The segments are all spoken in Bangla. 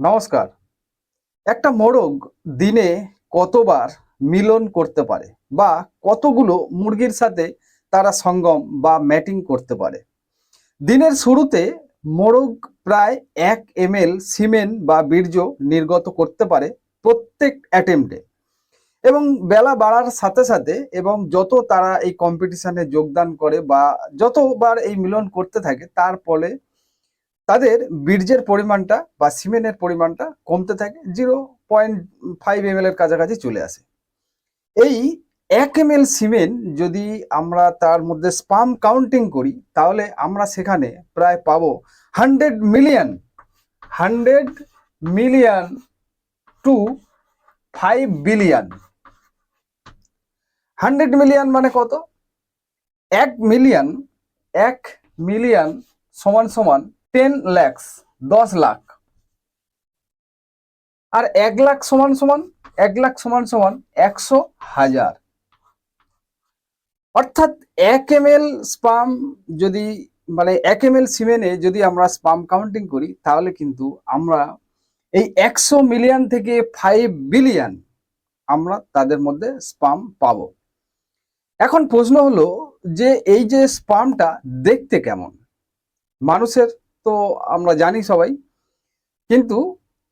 নমস্কার। একটা মোরগ দিনে কতবার মিলন করতে পারে বা কতগুলো মুরগির সাথে তারা সঙ্গম বা ম্যাটিং করতে পারে? দিনের শুরুতে মোরগ প্রায় এক এম এল সিমেন্ট বা বীর্য নির্গত করতে পারে প্রত্যেক অ্যাটেম্পটে। এবং বেলা বাড়ার সাথে সাথে এবং যত তারা এই কম্পিটিশনে যোগদান করে বা যতবার এই মিলন করতে থাকে, তার ফলে তাদের বীর্যের পরিমাণটা বা সিমেনের পরিমাণটা কমতে থাকে জিরো পয়েন্ট ফাইভ এম এর কাছাকাছি চলে আসে। এই এক এম এল সিমেন্ট যদি আমরা তার মধ্যে স্পাম কাউন্টিং করি, তাহলে আমরা সেখানে প্রায় পাবো hundred million hundred million to five billion hundred million মানে কত? এক মিলিয়ন এক মিলিয়ন সমান সমান টেন ল্যাক্স দশ লাখ। আর এক লাখ সমান সমান, এক লাখ সমান সমান একশো হাজার। অর্থাৎ এক এম এল স্পাম যদি মানে এক এম এল সিমেনে যদি আমরা স্পাম কাউন্টিং করি, তাহলে কিন্তু আমরা এই একশো মিলিয়ন থেকে ফাইভ বিলিয়ন আমরা তাদের মধ্যে স্পাম পাবো। এখন প্রশ্ন হলো যে এই যে স্পামটা দেখতে কেমন? মানুষের তো আমরা জানি সবাই। কিন্তু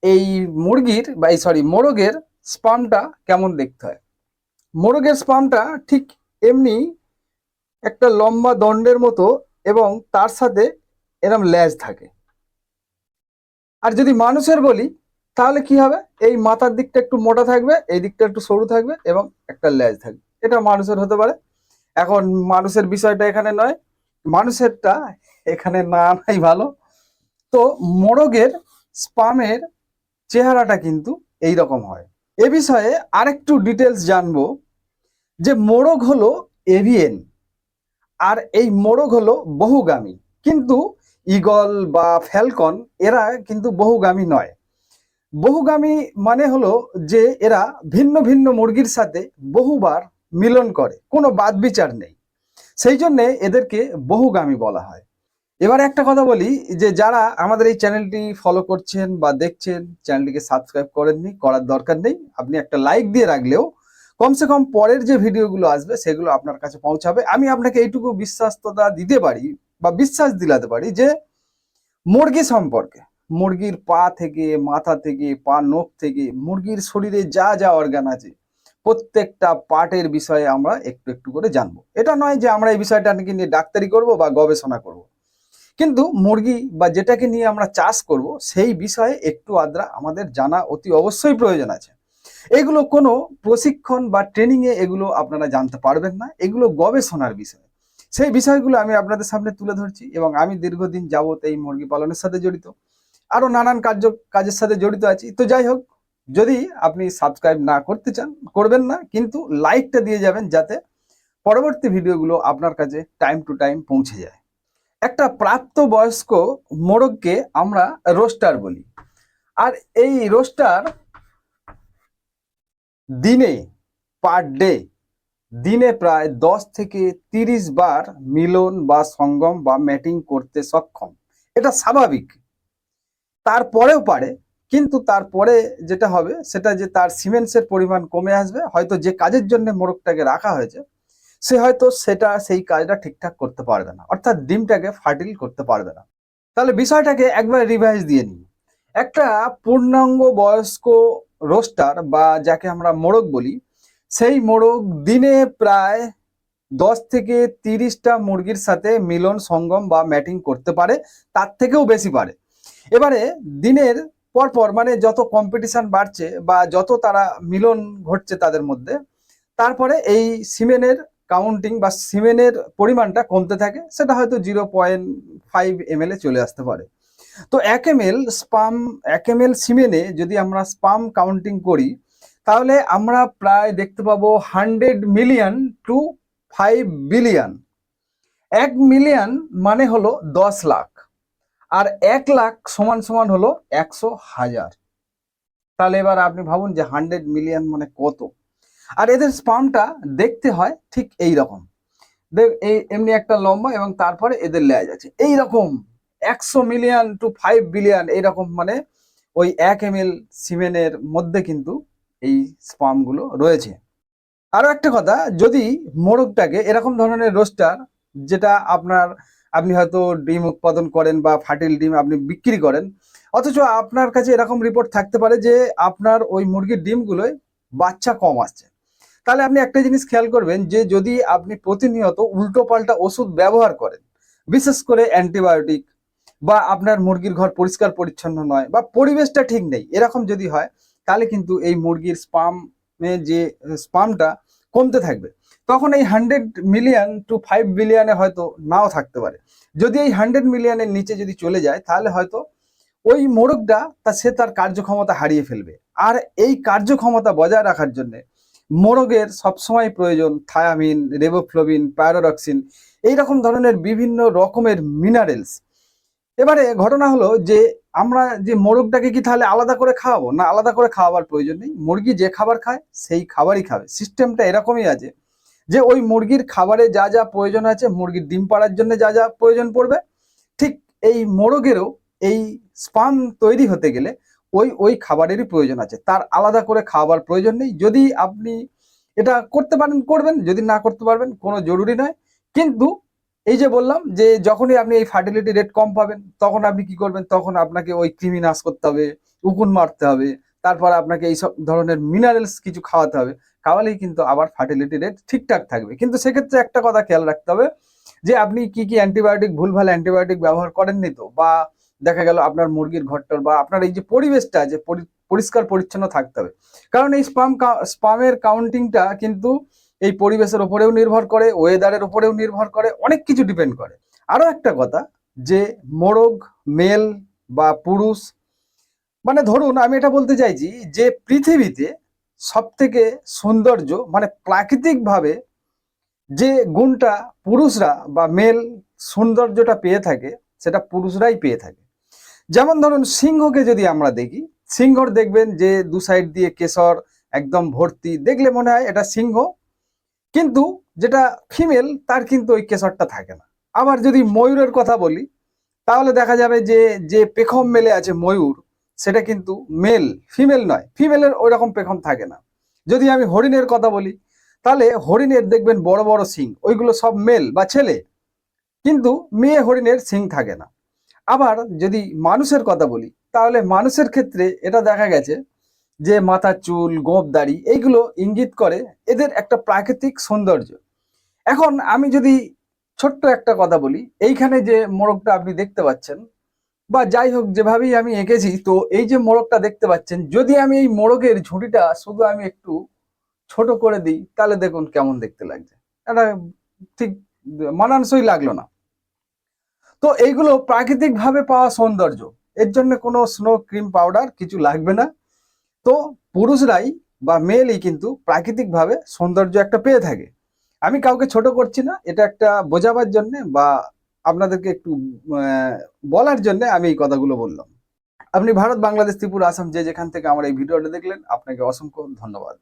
এই মুরগির বা এই সরি মোরগের স্পামটা কেমন দেখতে হয়? মোরগের স্পামটা ঠিক এমনি একটা লম্বা দণ্ডের মতো এবং তার সাথে এরম ল্যাজ থাকে। আর যদি মানুষের বলি, তাহলে কি হবে? এই মাথার দিকটা একটু মোটা থাকবে, এই দিকটা একটু সরু থাকবে এবং একটা ল্যাজ থাকবে। এটা মানুষের হতে পারে। এখন মানুষের বিষয়টা এখানে নয়। মানুষেরটা এখানে না নাই ভালো। তো মোরগের স্পামের চেহারাটা কিন্তু এই রকম হয়। এ বিষয়ে আরেকটু ডিটেলস জানব যে মোরগ হলো এভিয়েন আর এই মোরগ হলো বহুগামী। কিন্তু ইগল বা ফ্যালকন এরা কিন্তু বহুগামী নয়। বহুগামী মানে হলো যে এরা ভিন্ন ভিন্ন মুরগির সাথে বহুবার মিলন করে, কোনো বাদ বিচার নেই। সেই জন্যে এদেরকে বহুগামী বলা হয়। এবার একটা কথা বলি, যে যারা আমাদের এই চ্যানেলটি ফলো করছেন বা দেখছেন, চ্যানেলটিকে সাবস্ক্রাইব করেননি, করার দরকার নেই। আপনি একটা লাইক দিয়ে রাখলেও কমসে কম পরের যে ভিডিওগুলো আসবে, সেগুলো আপনার কাছে পৌঁছাবে। আমি আপনাকে এইটুকু বিশ্বাস্ততা দিতে পারি বা বিশ্বাস দিলাতে পারি যে মুরগি সম্পর্কে, মুরগির পা থেকে, মাথা থেকে, পা নখ থেকে, মুরগির শরীরে যা যা অর্গান আছে, প্রত্যেকটা পার্টের বিষয়ে আমরা একটু একটু করে জানব। এটা নয় যে আমরা এই বিষয়টা নিয়ে ডাক্তারি করব বা গবেষণা করব। কিন্তু মুরগি বা যেটাকে নিয়ে আমরা চাষ করব, সেই বিষয়ে একটু আদ্রা আমাদের জানা অতি অবশ্যই প্রয়োজন আছে। এগুলো কোনো প্রশিক্ষণ বা ট্রেনিংয়ে এগুলো আপনারা জানতে পারবেন না, এগুলো গবেষণার বিষয়। সেই বিষয়গুলো আমি আপনাদের সামনে তুলে ধরছি এবং আমি দীর্ঘদিন যাবত এই মুরগি পালনের সাথে জড়িত আরও নানান কার্য, কাজের সাথে জড়িত আছি। তো যাই হোক, যদি আপনি সাবস্ক্রাইব না করতে চান, করবেন না, কিন্তু লাইকটা দিয়ে যাবেন যাতে পরবর্তী ভিডিওগুলো আপনার কাছে টাইম টু টাইম পৌঁছে যায়। একটা প্রাপ্তবয়স্ক মোরগকে আমরা রোস্টার বলি। আর এই রোস্টার দিনে, পার ডে, দিনে প্রায় দশ থেকে তিরিশ বার মিলন বা সঙ্গম বা ম্যাটিং করতে সক্ষম। এটা স্বাভাবিক। তারপরেও পারে, কিন্তু তারপরে যেটা হবে, সেটা যে তার সিমেন্টসের পরিমাণ কমে আসবে, হয়তো যে কাজের জন্য মোরগটাকে রাখা হয়েছে সে হয়তো সেটা সেই কাজটা ঠিকঠাক করতে পারবে না। অর্থাৎ ডিমটাকে ফার্টিল করতে পারবে না। তাহলে বিষয়টাকে একবার রিভাইজ দিয়ে নিই। একটা পূর্ণাঙ্গ বয়স্ক রোস্টার বা যাকে আমরা মোরগ বলি, সেই মোরগ দিনে প্রায় দশ থেকে তিরিশটা মুরগির সাথে মিলন, সঙ্গম বা ম্যাটিং করতে পারে, তার থেকেও বেশি পারে। এবারে দিনের পরপর মানে যত কম্পিটিশন বাড়ছে বা যত তারা মিলন ঘটছে তাদের মধ্যে, তারপরে এই সিমেনের কাউন্টিং বা সিমেনের পরিমাণটা কমতে থাকে, সেটা হয়তো জিরো পয়েন্ট ফাইভ এম এ চলে আসতে পারে। তো এক এম এল স্পাম, এক এম এল সিমেনে যদি আমরা স্পাম কাউন্টিং করি, তাহলে আমরা প্রায় দেখতে পাবো hundred million to five billion. এক মিলিয়ন মানে হলো দশ লাখ, আর এক লাখ সমান সমান হলো একশো হাজার। তাহলে এবার আপনি ভাবুন যে হান্ড্রেড মিলিয়ন মানে কত? আর এদের স্পামটা দেখতে হয় ঠিক এই রকম এই এমনি একটা লম্বা এবং তারপরে এদের লেজ আছে। এই রকম একশো মিলিয়ন টু ফাইভ বিলিয়ন এইরকম মানে ওই এক এম এল সিমেনের মধ্যে কিন্তু এই স্পামগুলো রয়েছে। আরও একটা কথা, যদি মোরগটাকে এরকম ধরনের রোস্টার যেটা আপনার আপনি হয়তো ডিম উৎপাদন করেন বা ফাটিল ডিম আপনি বিক্রি করেন, অথচ আপনার কাছে এরকম রিপোর্ট থাকতে পারে যে আপনার ওই মুরগির ডিমগুলোয় বাচ্চা কম আসছে। তাহলে আপনি একটা জিনিস খেয়াল করবেন যে যদি আপনি প্রতিনিয়ত উল্টো পাল্টা ওষুধ ব্যবহার করেন, বিশেষ করে অ্যান্টিবায়োটিক বা আপনার মুরগির ঘর পরিষ্কার পরিচ্ছন্ন নয় বা পরিবেশটা ঠিক নেই, এরকম যদি হয়, তাহলে কিন্তু এই মুরগির স্পামে যে স্পামটা কমতে থাকবে। তখন এই হান্ড্রেড মিলিয়ন টু ফাইভ বিলিয়নে হয়তো নাও থাকতে পারে। যদি এই হান্ড্রেড মিলিয়নের নিচে যদি চলে যায়, তাহলে হয়তো ওই মোরগটা তা সে তার কার্যক্ষমতা হারিয়ে ফেলবে। আর এই কার্যক্ষমতা বজায় রাখার জন্য মোরগের সবসময় প্রয়োজন থায়ামিন, রেবোফ্লোবিন প্যারোডক্সিন এই রকম ধরনের বিভিন্ন রকমের মিনারেলস। এবারে ঘটনা হলো যে, আমরা যে মোরগটাকে কি তাহলে আলাদা করে খাওয়াবো? না, আলাদা করে খাওয়াবার প্রয়োজন নেই। মুরগি যে খাবার খায়, সেই খাবারই খাবে। সিস্টেমটা এরকমই আছে যে, ওই মুরগির খাবারে যা যা প্রয়োজন আছে, মুরগির ডিম পাড়ার জন্য যা যা প্রয়োজন পড়বে, ঠিক এই মোরগেরও এই স্পাম তৈরি হতে গেলে ওই ওই খাবারেরই প্রয়োজন আছে। তার আলাদা করে খাবার প্রয়োজন নেই। যদি আপনি এটা করতে পারেন, করবেন। যদি না করতে পারবেন, কোনো জরুরি নয়। কিন্তু এই যে বললাম যে যখনই আপনি এই ফার্টিলিটি রেট কম পাবেন, তখন আপনি কি করবেন? তখন আপনাকে ওই কৃমি নাশ করতে হবে, উকুন মারতে হবে। তারপর আপনাকে এই সব ধরনের মিনারেলস কিছু খাওয়াতে হবে। খাওয়ালেই কিন্তু আবার ফার্টিলিটি রেট ঠিকঠাক থাকবে। কিন্তু সেক্ষেত্রে একটা কথা খেয়াল রাখতে হবে যে, আপনি কি কি অ্যান্টিবায়োটিক ভুলভাল অ্যান্টিবায়োটিক ব্যবহার করেননি তো? বা দেখা গেল আপনার মুরগির ঘরটার বা আপনার এই যে পরিবেশটা, যে পরিষ্কার পরিচ্ছন্ন থাকতে হবে। কারণ এই স্পাম স্পামের কাউন্টিংটা কিন্তু এই পরিবেশের ওপরেও নির্ভর করে ওয়েদারের ওপরেও নির্ভর করে, অনেক কিছু ডিপেন্ড করে। আরও একটা কথা, যে মোরগ মেল বা পুরুষ মানে ধরুন আমি এটা বলতে চাইছি যে পৃথিবীতে সব থেকে সৌন্দর্য মানে প্রাকৃতিকভাবে যে গুণটা পুরুষরা বা মেল সৌন্দর্যটা পেয়ে থাকে, সেটা পুরুষরাই পেয়ে থাকে। যেমন ধরুন সিংহকে যদি আমরা দেখি, সিংহর দেখবেন যে দু সাইড দিয়ে কেশর একদম ভর্তি, দেখলে মনে হয় এটা সিংহ। কিন্তু যেটা ফিমেল তার কিন্তু ওই কেশরটা থাকে না। আবার যদি ময়ূরের কথা বলি, তাহলে দেখা যাবে যে যে পেখম মেলে আছে ময়ূর, সেটা কিন্তু মেল ফিমেল নয়। ফিমেলের ওই রকম পেখম থাকে না। যদি আমি হরিণের কথা বলি, তাহলে হরিণের দেখবেন বড় বড় সিং, ওইগুলো সব মেল বা ছেলে। কিন্তু মেয়ে হরিণের সিং থাকে না। আবার যদি মানুষের কথা বলি, তাহলে মানুষের ক্ষেত্রে এটা দেখা গেছে যে মাথার চুল গোঁপ দাড়ি এইগুলো ইঙ্গিত করে এদের একটা প্রাকৃতিক সৌন্দর্য। এখন আমি যদি ছোট্ট একটা কথা বলি, এইখানে যে মোরগটা আপনি দেখতে পাচ্ছেন, বা যাই হোক যেভাবেই আমি এঁকেছি, তো এই যে মোরগটা দেখতে পাচ্ছেন, যদি আমি এই মোরগের ঝুঁটিটা শুধু আমি একটু ছোট করে দিই, তাহলে দেখুন কেমন দেখতে লাগছে। এটা ঠিক মানানসই লাগল না। তো এইগুলো প্রাকৃতিকভাবে পাওয়া সৌন্দর্য। এর জন্য কোনো স্নো ক্রিম পাউডার কিছু লাগবে না। তো পুরুষরাই বা মেয়েলই কিন্তু প্রাকৃতিকভাবে সৌন্দর্য একটা পেয়ে থাকে। আমি কাউকে ছোট করছি না, এটা একটা বোঝাবার জন্যে বা আপনাদেরকে একটু বলার জন্যে আমি এই কথাগুলো বললাম। আপনি ভারত, বাংলাদেশ, ত্রিপুরা, আসাম যে যেখান থেকে আমার এই ভিডিওটা দেখলেন, আপনাকে অসংখ্য ধন্যবাদ।